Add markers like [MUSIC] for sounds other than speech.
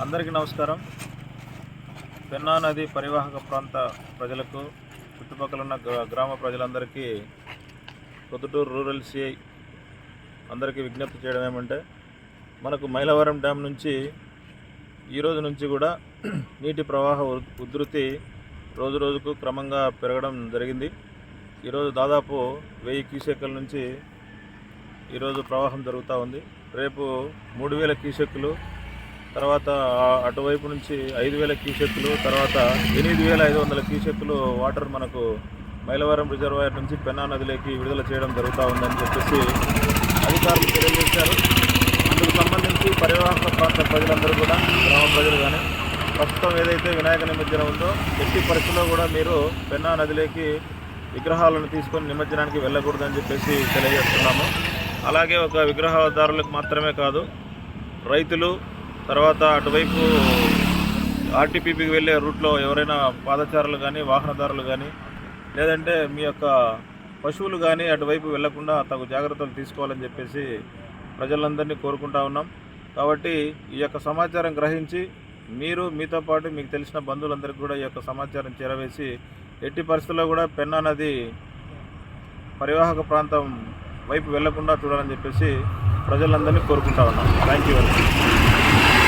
అందరికీ నమస్కారం. పెన్నా నది పరివాహక ప్రాంత ప్రజలకు చుట్టుపక్కల ఉన్న గ్రా- గ్రామ ప్రజలందరికీ పొద్దుటూరు రూరల్ సిఐ అందరికీ విజ్ఞప్తి చేయడం ఏమంటే మనకు మైలవరం డ్యామ్ నుంచి ఈ రోజు నుంచి కూడా [CLEARS THROAT] నీటి ప్రవాహ ఉద్- ఉధృతి రోజు రోజుకు క్రమంగా పెరగడం జరిగింది. ఈరోజు దాదాపు వెయ్యి క్యూసెక్కుల నుంచి ఈరోజు ప్రవాహం జరుగుతూ ఉంది. రేపు మూడు వేల క్యూసెక్కులు తర్వాత అటువైపు నుంచి ఐదు వేల క్యూసెక్కులు తర్వాత ఎనిమిది వేల ఐదు వందల క్యూసెక్కులు వాటర్ మనకు మైలవరం రిజర్వాయర్ నుంచి పెన్నా నదిలోకి విడుదల చేయడం జరుగుతూ ఉందని చెప్పేసి అధికారులు తెలియజేశారు. అందుకు సంబంధించి పరివాహక ప్రాంత ప్రజలందరూ కూడా గ్రామ ప్రజలు కానీ ప్రస్తుతం ఏదైతే వినాయక నిమజ్జనం ఉందో ఎట్టి పరిస్థితుల్లో కూడా మీరు పెన్నా నదిలోకి విగ్రహాలను తీసుకొని నిమజ్జనానికి వెళ్ళకూడదని చెప్పేసి తెలియజేస్తున్నాము. అలాగే ఒక విగ్రహదారులకు మాత్రమే కాదు రైతులు తర్వాత అటువైపు ఆర్టీపీపీకి వెళ్ళే రూట్లో ఎవరైనా పాదచారులు కానీ వాహనదారులు కానీ లేదంటే మీ యొక్క పశువులు కానీ అటువైపు వెళ్ళకుండా తగు జాగ్రత్తలు తీసుకోవాలని చెప్పేసి ప్రజలందరినీ కోరుకుంటా ఉన్నాం. కాబట్టి ఈ యొక్క సమాచారం గ్రహించి మీరు మీతో పాటు మీకు తెలిసిన బంధువులందరికీ కూడా ఈ యొక్క సమాచారం చేరవేసి ఎట్టి పరిస్థితుల్లో కూడా పెన్నా నది పరివాహక ప్రాంతం వైపు వెళ్ళకుండా చూడాలని చెప్పేసి ప్రజలందరినీ కోరుకుంటా ఉన్నాం. Thank you